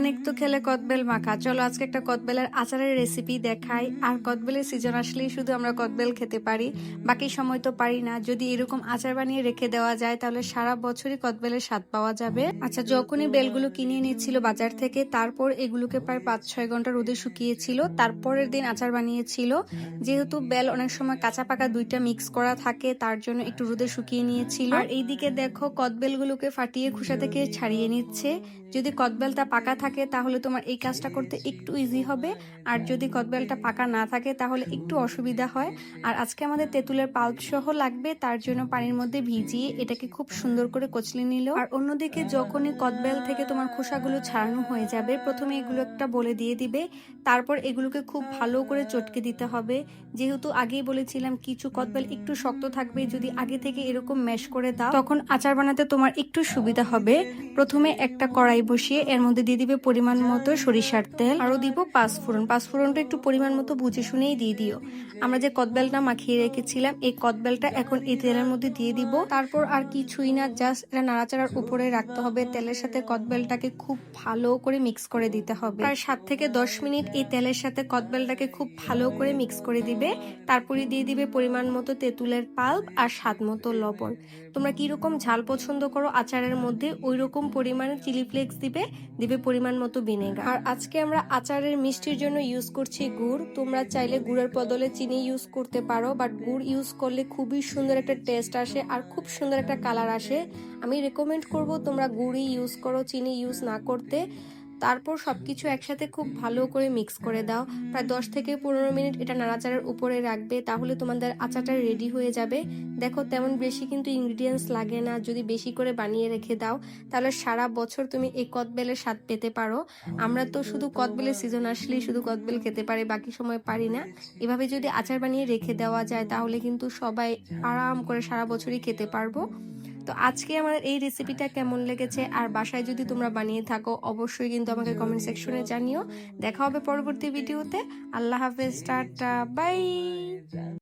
অনেক তো খেলে কদবেল মাখা। চলো আজকে একটা কদবেলের আচারের রেসিপি দেখাই। আর কদবেলের সিজন আসলেই শুধু আমরা কদবেল খেতে পারি, বাকি সময় তো পারি না। যদি এরকম আচার বানিয়ে রেখে দেওয়া যায়, তাহলে সারা বছরই কদবেলের স্বাদ পাওয়া যাবে। আচ্ছা যখনই বেলগুলো কিনে নিচ্ছিল বাজার থেকে, তারপর এগুলোকে প্রায় পাঁচ ছয় ঘণ্টা রোদে শুকিয়েছিল। তারপরের দিন আচার বানিয়েছিল। যেহেতু বেল অনেক সময় কাঁচা পাকা দুইটা মিক্স করা থাকে, তার জন্য একটু রোদে শুকিয়ে নিয়েছিল। আর এইদিকে দেখো, কদবেলগুলোকে ফাটিয়ে খোসা থেকে ছাড়িয়ে নিচ্ছে। যদি কদবেলটা পাকা থাকে তাহলে তোমার এই কাজটা করতে একটু ইজি হবে। আর যদি কদবেলটা পাকা না থাকে, তাহলে একটু অসুবিধা হয়। আর আজকে আমাদের তেঁতুলের পাল্প সহ লাগবে, তার জন্য পানির মধ্যে ভিজিয়ে এটাকে খুব সুন্দর করে কচলে নিল। আর অন্যদিকে যখনই কদবেল থেকে তোমার খোসাগুলো ছাড়ানো হয়ে যাবে, প্রথমে এগুলো একটা বলে দিয়ে দিবে। তারপর এগুলোকে খুব ভালো করে চটকে দিতে হবে। যেহেতু আগেই বলেছিলাম, কিছু কদবেল একটু শক্ত থাকবে, যদি আগে থেকে এরকম ম্যাশ করে দাও, তখন আচার বানাতে তোমার একটু সুবিধা হবে। প্রথমে একটা কড়াই বসিয়ে এর মধ্যে দিয়ে দিবে পরিমাণ মতো সরিষার তেল। আরও দিব পাঁচফোড়ন। পাঁচফোড়নটা একটু পরিমাণ মতো বুঝে শুনেই দিয়ে দিও। আমরা যে কদবেলটা মাখিয়ে রেখেছিলাম, এই কদবেলটা এখন এই তেলের মধ্যে দিয়ে দিব। তারপর আর কিছুই না, জাস্ট এটা নাড়াচাড়ার উপরে রাখতে হবে। তেলের সাথে কদবেলটাকে খুব ভালো করে মিক্স করে দিতে হবে। আর সাত থেকে দশ মিনিট এই তেলের সাথে কদবেলটাকে খুব ভালো করে মিক্স করে দিবে। তারপরে দিয়ে দিবে পরিমাণ মতো তেঁতুলের পাল্প আর স্বাদ মতো লবণ। তোমরা কীরকম ঝাল পছন্দ করো আচারের মধ্যে ওই রকম পরিমাণে চিলি ফ্লেক্স দিবে। দিবে পরিমাণ মতো ভিনেগার আর আজকে আমরা আচারের মিষ্টির জন্য ইউজ করছি গুড়। তোমরা চাইলে গুড়ের বদলে চিনি ইউজ করতে পারো বাট গুড় ইউজ করলে খুবই সুন্দর একটা টেস্ট আসে আর খুব সুন্দর একটা কালার আসে। আমি রেকমেন্ড করব তোমরা গুড়ই ইউজ করো, চিনি ইউজ না করতে। তারপর সবকিছু একসাথে খুব ভালো করে মিক্স করে দাও। প্রায় দশ থেকে পনেরো মিনিট এটা নাড়াচাড়ার উপরে রাখবে, তাহলে তোমাদের আচারটা রেডি হয়ে যাবে। দেখো তেমন বেশি কিন্তু ইনগ্রিডিয়েন্টস লাগে না, যদি বেশি করে বানিয়ে রেখে দাও, তাহলে সারা বছর তুমি এই কদবেলের স্বাদ পেতে পারো। আমরা তো শুধু কদবেলের সিজন আসলেই শুধু কদবেল খেতে পারি, বাকি সময় পারি না। এভাবে যদি আচার বানিয়ে রেখে দেওয়া যায়, তাহলে কিন্তু সবাই আরাম করে সারা বছরই খেতে পারব। তো আজকে আমার এই রেসিপিটা কেমন লেগেছে আর বাসায় যদি তোমরা বানিয়ে থাকো, অবশ্যই কিন্তু আমাকে কমেন্ট সেকশনে জানিও। দেখা হবে পরবর্তী ভিডিওতে আল্লাহ হাফেজ, টাটা বাই